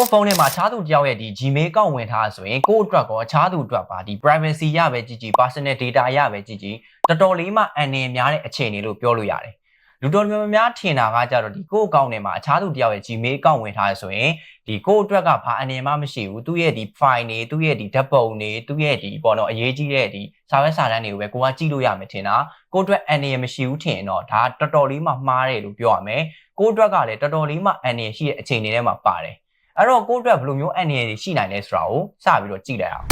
ကိုဖုန်းထဲမှာအခြားသူတယောက်ရဲ့ဒီ Gmail အကောင့်ဝင်ထားဆိုရင်ကိုယ့်အတွက်ကောအခြားသူအတွက်ပါဒီ privacy ရပဲကြည့်ကြည့် personal data ရပဲကြည့်ကြည့်တော်တော်လေးမှအန်နေများတဲ့အခြေအနေလို့ပြောလို့ရတယ်လူတော်များများထင်တာကကြတော့ဒီကိုယ့်အကောင့်ထဲမှာအခြားသူတယောက်ရဲ့ Gmail အကောင့်ဝင်ထားရဆိုရင်ဒီကိုယ့်အတွက်ကဘာအနေမှမရှိဘူးသူ့ရဲ့ဒီ file တွေသူ့ရဲ့ဒီဓာတ်ပုံတွေသူ့ရဲ့ဒီပေါ့နော်အရေးကြီးတဲ့ဒီစာရွက်စာတမ်းတွေကိုပဲကိုကကြည့်လို့ရမယ်ထင်တာကိုယ့်အတွက်အန်နေမရှိဘူးထင်ရင်တော့ဒါတော်တော်လေးမှမှားတယ်လို့ပြောရမယ်ကိုယ့်အတွက်ကလည်းတော်တော်လေးမှအန်နေရှိတဲ့အခြေအနေထဲမှာပါတယ် အဲ့တော့ကိုယ့်အတွက်ဘယ်လိုမျိုးအန်နေတွေရှိနိုင်လဲဆိုတာကိုစပြီးတော့ကြည့်လိုက်အောင်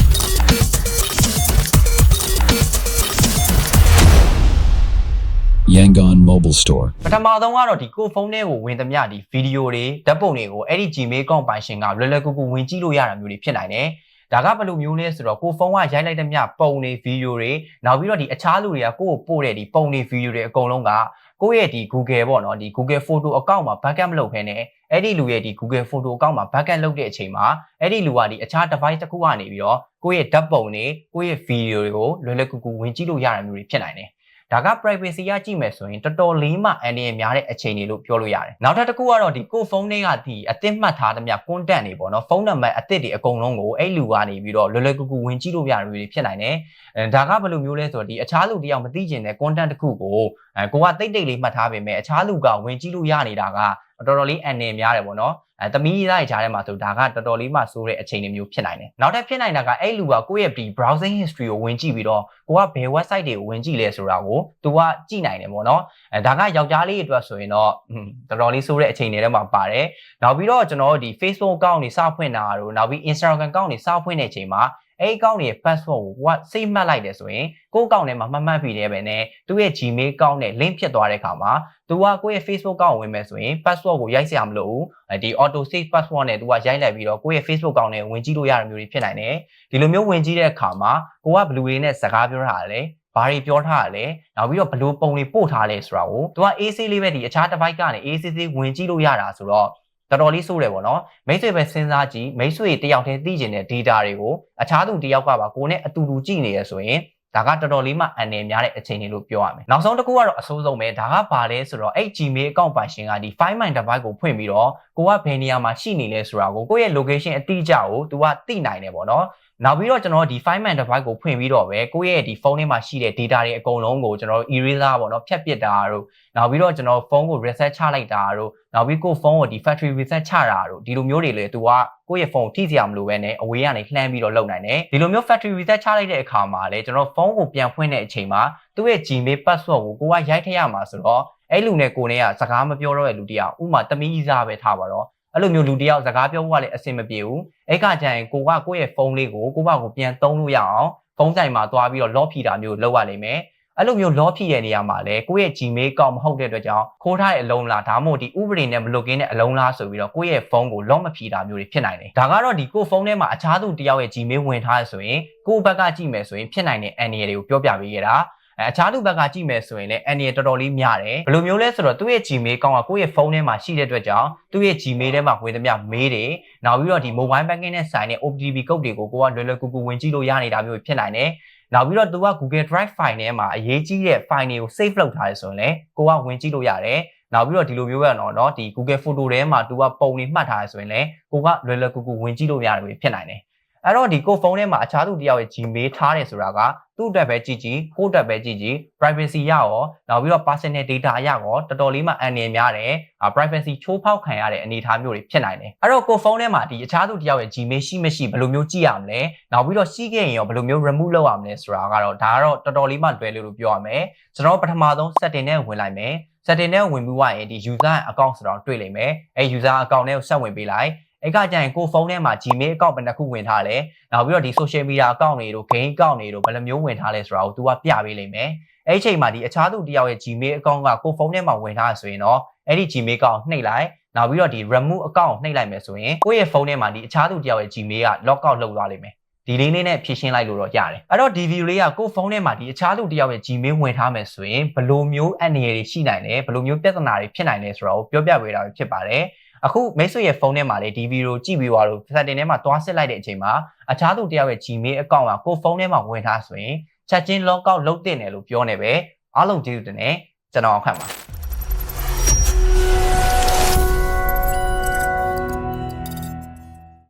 Yangon Mobile Store. ပထမဆုံးကတော့ဒီကိုဖုန်းထဲကိုဝင်သမျှဒီဗီဒီယိုတွေဓာတ်ပုံတွေကိုအဲ့ဒီ Gmail ကောင့်ပိုင်ရှင်ကလွယ်လွယ်ကူကူဝင်ကြည့်လို့ရတာမျိုးတွေဖြစ်နိုင်တယ်။ဒါကဘယ်လိုမျိုးလဲဆိုတော့ကိုဖုန်းကရိုက်လိုက်သမျှပုံတွေဗီဒီယိုတွေနောက်ပြီးတော့ဒီအခြားလူတွေကကိုယ့်ကိုပို့တဲ့ဒီပုံတွေဗီဒီယိုတွေအကုန်လုံးက ကိုယ့်ရဲ့ဒီ Google ပေါ့နော်ဒီ Google Photo account မှာ backup မလုပ်ခဲနဲ့အဲ့ဒီလူရဲ့ဒီ Google Photo account မှာ backup လုပ်တဲ့အချိန်မှာအဲ့ဒီလူကဒီအခြား device တစ်ခုကနေပြီးတော့ကိုယ့်ရဲ့ဓာတ်ပုံတွေကိုယ့်ရဲ့ဗီဒီယိုတွေကိုလွယ်လွယ်ကူကူဝင်ကြည့်လို့ရတာမျိုးတွေဖြစ်နိုင်တယ်။ ဒါက privacy ရကြည့်မယ်ဆိုရင်တော်တော်လေးမှအန္တရာယ်များတဲ့အခြေအနေလို့ပြောလို့ရတယ်။နောက်ထပ်တစ်ခုကတော့ဒီကိုဖုန်းထဲကဒီအသစ်မှတ်ထားသမျှ content တွေပေါ့နော်ဖုန်းနံပါတ်အသစ်တွေအကုန်လုံးကိုအဲ့လူကနေပြီးတော့လွယ်လွယ်ကူကူဝင်ကြည့်လို့ရတာမျိုးတွေဖြစ်နိုင်တယ်။အဲဒါကဘယ်လိုမျိုးလဲဆိုတော့ဒီအခြားလူတယောက်မသိကျင်တဲ့ content တစ်ခုကိုအဲကိုကတိတ်တိတ်လေးမှတ်ထားပေမဲ့အခြားလူကဝင်ကြည့်လို့ရနေတာက တော်တော်လေးအန္တရာယ်များတယ်ပေါ့နော်။အဲသမီးသားရဲ့ကြားထဲမှာဆိုဒါကတော်တော်လေးမှဆိုးတဲ့အခြေအနေမျိုးဖြစ်နိုင်တယ်။နောက်ထပ်ဖြစ်နိုင်တာကအဲ့လူကကိုယ့်ရဲ့ဒီ browsing history ကိုဝင်ကြည့်ပြီးတော့ကိုကဘယ် website တွေကိုဝင်ကြည့်လဲဆိုတာကိုသူကကြည့်နိုင်တယ်ပေါ့နော်။အဲဒါကယောက်ျားလေးအတွက်ဆိုရင်တော့တော်တော်လေးဆိုးတဲ့အခြေအနေတွေမှာပါတယ်။နောက်ပြီးတော့ကျွန်တော်တို့ဒီ Facebook account တွေစဖွင့်တာတို့နောက်ပြီး Instagram account တွေစဖွင့်တဲ့အချိန်မှာ အဲ့ account ရဲ့ password ကိုကစိတ်မှတ်လိုက်တယ်ဆိုရင်ကိုယ့် account ထဲမှာမှတ်မှတ်ပြီးတယ်ပဲနဲ့သူ့ရဲ့ Gmail account နဲ့ link ဖြစ်သွားတဲ့အခါမှာသူကကိုယ့်ရဲ့ Facebook account ကိုဝင်မယ်ဆိုရင် password ကိုရိုက်စရာမလိုဘူးဒီ auto save password နဲ့သူကရိုက်လိုက်ပြီးတော့ကိုယ့်ရဲ့ Facebook account နဲ့ဝင်ကြည့်လို့ရတဲ့မျိုးတွေဖြစ်နိုင်တယ်ဒီလိုမျိုးဝင်ကြည့်တဲ့အခါမှာကိုကဘလူးလေးနဲ့စကားပြောထားတယ်ဘာတွေပြောထားရလဲနောက်ပြီးတော့ဘလို့ပုံတွေပို့ထားလဲဆိုတာကိုသူက AC လေးပဲဒီအခြား device ကနေ AC ဝင်ကြည့်လို့ရတာဆိုတော့ တော်တော်လေးစိုးတယ်ပေါ့နော်မိတ်ဆွေပဲစဉ်းစားကြည့်မိတ်ဆွေတယောက်တည်းသိကျင်တဲ့ data တွေကိုအခြားသူတယောက်ကပါကိုယ်နဲ့အတူတူကြည့်နေရဆိုရင် ဒါကတော်တော်လေးမှအန်နယ်များတဲ့အခြေအနေလို့ပြောရမယ်။နောက်ဆုံးတစ်ခုကတော့အဆိုးဆုံးပဲဒါကဘာလဲဆိုတော့အဲ့ Gmail account ပိုင်ရှင်ကဒီ Find My device ကိုဖွင့်ပြီးတော့ကိုကဘယ်နေရာမှာရှိနေလဲဆိုတာကိုကိုယ့်ရဲ့ location အတိအကျကို तू ကသိနိုင်တယ်ပေါ့နော်။နောက်ပြီးတော့ကျွန်တော်ဒီ Find My device ကိုဖွင့်ပြီးတော့ပဲကိုယ့်ရဲ့ဒီဖုန်းထဲမှာရှိတဲ့ data တွေအကုန်လုံးကိုကျွန်တော် eraser ပေါ့နော်ဖြတ်ပစ်တာတို့နောက်ပြီးတော့ကျွန်တော်ဖုန်းကို reset ချလိုက်တာတို့နောက်ပြီးကိုယ့်ဖုန်းကိုဒီ factory reset ချတာတို့ဒီလိုမျိုးတွေလေ तू ကကိုယ့်ရဲ့ဖုန်းထိစရာမလိုပဲနဲ့အဝေးကနေလှမ်းပြီးတော့လုပ်နိုင်တယ်ဒီလိုမျိုး factory reset ချလိုက်တဲ့အခါမှာလေကျွန်တော်ဖုန်းကိုပြန်ဖွင့်တဲ့အချိန်မှာသူ့ရဲ့ Gmail password ကိုကိုကရိုက်ထည့်ရမှာဆိုတော့အဲ့လူနဲ့ကိုနဲ့ကစကားမပြောတော့တဲ့လူတယောက်ဥမာတမီးစားပဲထားပါတော့အဲ့လိုမျိုးလူတယောက်စကားပြောဖို့ကလည်းအဆင်မပြေဘူးအဲ့ကကြရင်ကိုကကိုယ့်ရဲ့ဖုန်းလေးကိုကိုဘကိုပြန်သုံးလို့ရအောင်ဖုန်းဆိုင်မှာသွားပြီးတော့ lock ဖြီတာမျိုးလုပ်ရနိုင်မယ် အဲ့လိုမျိုး lock ဖြည့်ရနေရမှာလဲကိုယ့်ရဲ့ Gmail ကောက်မဟုတ်တဲ့အတွက်ကြောင့်ခိုးထားတဲ့အလုံးလားဒါမှမဟုတ်ဒီဥပဒေနဲ့မလွတ်ကင်းတဲ့အလုံးလားဆိုပြီးတော့ကိုယ့်ရဲ့ဖုန်းကို lock မဖြည့်တာမျိုးတွေဖြစ်နိုင်တယ်ဒါကတော့ဒီကိုယ့်ဖုန်းထဲမှာအခြားသူတယောက်ရဲ့ Gmail ဝင်ထားရဆိုရင်ကိုယ့်ဘက်ကကြည့်မယ်ဆိုရင်ဖြစ်နိုင်တဲ့အန္တရာယ်တွေကိုပြောပြပေးရတာအဲအခြားသူဘက်ကကြည့်မယ်ဆိုရင်လည်းအန်ရတော်တော်လေးများတယ်ဘယ်လိုမျိုးလဲဆိုတော့သူ့ရဲ့ Gmail ကောင်းကကိုယ့်ရဲ့ဖုန်းထဲမှာရှိတဲ့အတွက်ကြောင့်သူ့ရဲ့ Gmail ထဲမှာဝင်သမျှမေးတယ်နောက်ပြီးတော့ဒီ mobile banking နဲ့ဆိုင်တဲ့ OTP code တွေကိုကိုကလွယ်လွယ်ကူကူဝင်ကြည့်လို့ရနေတာမျိုးဖြစ်နိုင်တယ် နောက်ပြီးတော့သူက Google Drive file ထဲမှာအရေးကြီးတဲ့ file တွေကို save လုပ်ထားရဆိုရင်လည်းကိုကဝင်ကြည့်လို့ရတယ်နောက်ပြီးတော့ဒီလိုမျိုးရတော့เนาะဒီ Google Photo ထဲမှာသူကပုံတွေမှတ်ထားရဆိုရင်လည်းကိုကလွယ်လွယ်ကူကူဝင်ကြည့်လို့ရတယ်ဖြစ်နိုင်တယ် အဲ့တော့ဒီကိုဖုန်းထဲမှာအခြားသူတယောက်ရဲ့ Gmail ထားတယ်ဆိုတာကသူ့အတွက်ပဲကြည့်ကြည့်ကိုယ့်အတွက်ပဲကြည့်ကြည့် privacy ရရောနောက်ပြီးတော့ personal data ရရောတော်တော်လေးမှအန္တရာယ်များတယ် privacy ချိုးဖောက်ခံရတဲ့အနေအထားမျိုးတွေဖြစ်နိုင်တယ်အဲ့တော့ကိုဖုန်းထဲမှာဒီအခြားသူတယောက်ရဲ့ Gmail ရှိမရှိဘယ်လိုမျိုးကြည့်ရမလဲနောက်ပြီးတော့ရှိခဲ့ရင်ရောဘယ်လိုမျိုး remove လုပ်ရမလဲဆိုတာကတော့ဒါကတော့တော်တော်လေးမှလွယ်လို့ပြောရမယ်ကျွန်တော်ပထမဆုံး setting နဲ့ဝင်လိုက်မယ် setting နဲ့ဝင်ပြီးွားရင်ဒီ user account ဆိုတော့တွေ့လိမ့်မယ်အဲ user account နဲ့ကိုဆက်ဝင်ပေးလိုက် အဲ့ကကြရင်ကိုဖုန်းထဲမှာ Gmail account ဘယ်နှခုဝင်ထားလဲနောက်ပြီးတော့ဒီ social media account တွေတို့ game account တွေတို့ဘယ်လိုမျိုးဝင်ထားလဲဆိုတာကို तू ကပြပေးလိမ့်မယ်အဲ့ဒီအချိန်မှာဒီအခြားသူတယောက်ရဲ့ Gmail account ကကိုဖုန်းထဲမှာဝင်ထားဆိုရင်တော့အဲ့ဒီ Gmail account နှိပ်လိုက်နောက်ပြီးတော့ဒီ remove account နှိပ်လိုက်မယ်ဆိုရင်ကိုယ့်ရဲ့ဖုန်းထဲမှာဒီအခြားသူတယောက်ရဲ့ Gmail က lock out လုပ်သွားလိမ့်မယ်ဒီလေးလေးနဲ့ဖြည့်ရှင်းလိုက်လို့တော့ရတယ်အဲ့တော့ဒီ view လေးကကိုယ့်ဖုန်းထဲမှာဒီအခြားသူတယောက်ရဲ့ Gmail ဝင်ထားမယ်ဆိုရင်ဘယ်လိုမျိုးအန္တရာယ်တွေရှိနိုင်လဲဘယ်လိုမျိုးပြဿနာတွေဖြစ်နိုင်လဲဆိုတာကိုပြောပြပေးတာဖြစ်ပါတယ် အခုမိတ်ဆွေရဲ့ဖုန်းထဲမှာလေဒီဗီဒီယိုကြည့်ပြီးသွားလို့ setting ထဲမှာသွားစစ်လိုက်တဲ့အချိန်မှာအခြားသူတယောက်ရဲ့ Gmail account ကကိုဖုန်းထဲမှာဝင်ထားဆိုရင်ချက်ချင်း log out လုပ်တင်တယ်လို့ပြောနေပဲအားလုံးကျေးဇူးတင်တယ်ကျွန်တော်အခန့်ပါ